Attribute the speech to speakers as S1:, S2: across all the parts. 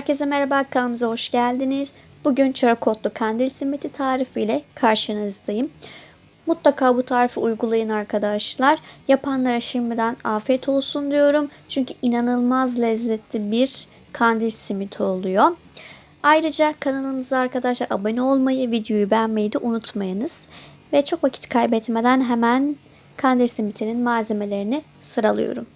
S1: Herkese merhaba kanalımıza hoş geldiniz. Bugün çırakotlu kandil simiti tarifiyle karşınızdayım. Mutlaka bu tarifi uygulayın arkadaşlar. Yapanlara şimdiden afiyet olsun diyorum. Çünkü inanılmaz lezzetli bir kandil simiti oluyor. Ayrıca kanalımıza arkadaşlar abone olmayı, videoyu beğenmeyi de unutmayınız. Ve çok vakit kaybetmeden hemen kandil simitinin malzemelerini sıralıyorum.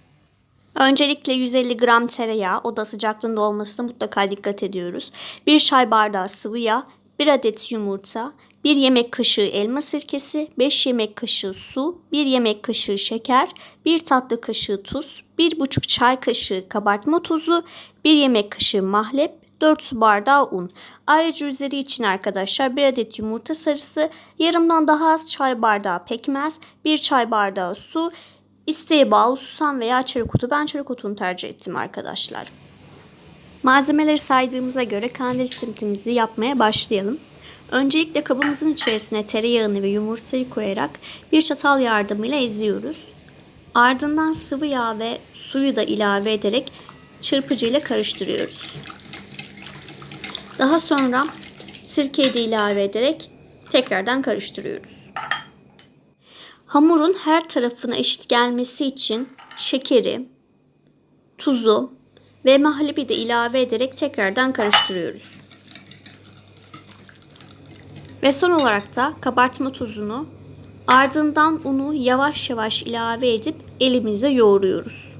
S1: Öncelikle 150 gram tereyağı oda sıcaklığında olmasına mutlaka dikkat ediyoruz. 1 çay bardağı sıvı yağ, 1 adet yumurta, 1 yemek kaşığı elma sirkesi, 5 yemek kaşığı su, 1 yemek kaşığı şeker, 1 tatlı kaşığı tuz, 1,5 çay kaşığı kabartma tozu, 1 yemek kaşığı mahlep, 4 su bardağı un. Ayrıca üzeri için arkadaşlar 1 adet yumurta sarısı, yarımdan daha az çay bardağı pekmez, 1 çay bardağı su, İsteğe bağlı susam veya çörek otu. Ben çörek otunu tercih ettim arkadaşlar. Malzemeleri saydığımıza göre kandil simitimizi yapmaya başlayalım. Öncelikle kabımızın içerisine tereyağını ve yumurtayı koyarak bir çatal yardımıyla eziyoruz. Ardından sıvı yağ ve suyu da ilave ederek çırpıcıyla karıştırıyoruz. Daha sonra sirkeyi de ilave ederek tekrardan karıştırıyoruz. Hamurun her tarafına eşit gelmesi için şekeri, tuzu ve mahlebi de ilave ederek tekrardan karıştırıyoruz. Ve son olarak da kabartma tuzunu ardından unu yavaş yavaş ilave edip elimizle yoğuruyoruz.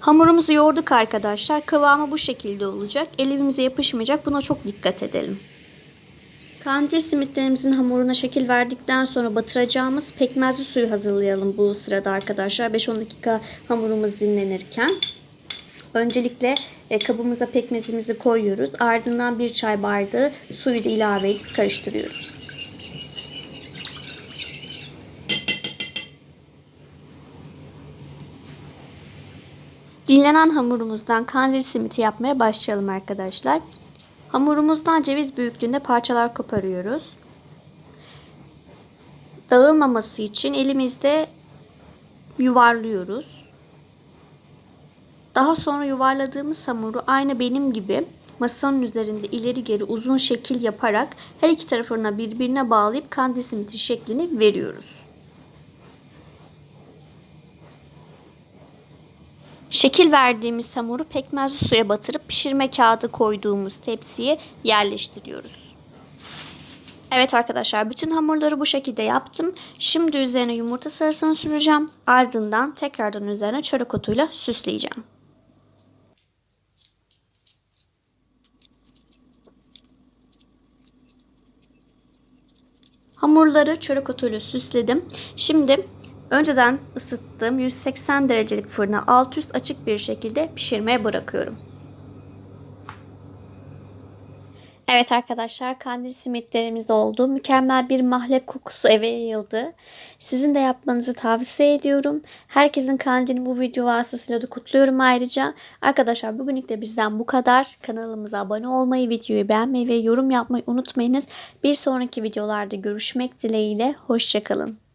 S1: Hamurumuzu yoğurduk arkadaşlar. Kıvamı bu şekilde olacak. Elimize yapışmayacak. Buna çok dikkat edelim. Kandil simitlerimizin hamuruna şekil verdikten sonra batıracağımız pekmezli suyu hazırlayalım bu sırada arkadaşlar. 5-10 dakika hamurumuz dinlenirken. Öncelikle e, kabımıza pekmezimizi koyuyoruz. Ardından bir çay bardağı suyu da ilave edip karıştırıyoruz. Dinlenen hamurumuzdan kandil simiti yapmaya başlayalım arkadaşlar. Hamurumuzdan ceviz büyüklüğünde parçalar koparıyoruz. Dağılmaması için elimizde yuvarlıyoruz. Daha sonra yuvarladığımız hamuru aynı benim gibi masanın üzerinde ileri geri uzun şekil yaparak her iki tarafına birbirine bağlayıp kandil simiti şeklini veriyoruz. Şekil verdiğimiz hamuru pekmezli suya batırıp pişirme kağıdı koyduğumuz tepsiye yerleştiriyoruz. Evet arkadaşlar bütün hamurları bu şekilde yaptım. Şimdi üzerine yumurta sarısını süreceğim. Ardından tekrardan üzerine çörek otuyla süsleyeceğim. Hamurları çörek otuyla süsledim. Şimdi Önceden ısıttığım 180 derecelik fırına alt üst açık bir şekilde pişirmeye bırakıyorum. Evet arkadaşlar kandil simitlerimiz oldu. Mükemmel bir mahlep kokusu eve yayıldı. Sizin de yapmanızı tavsiye ediyorum. Herkesin kandilini bu video vasıtasıyla da kutluyorum ayrıca. Arkadaşlar bugünlük de bizden bu kadar. Kanalımıza abone olmayı, videoyu beğenmeyi ve yorum yapmayı unutmayınız. Bir sonraki videolarda görüşmek dileğiyle. Hoşçakalın.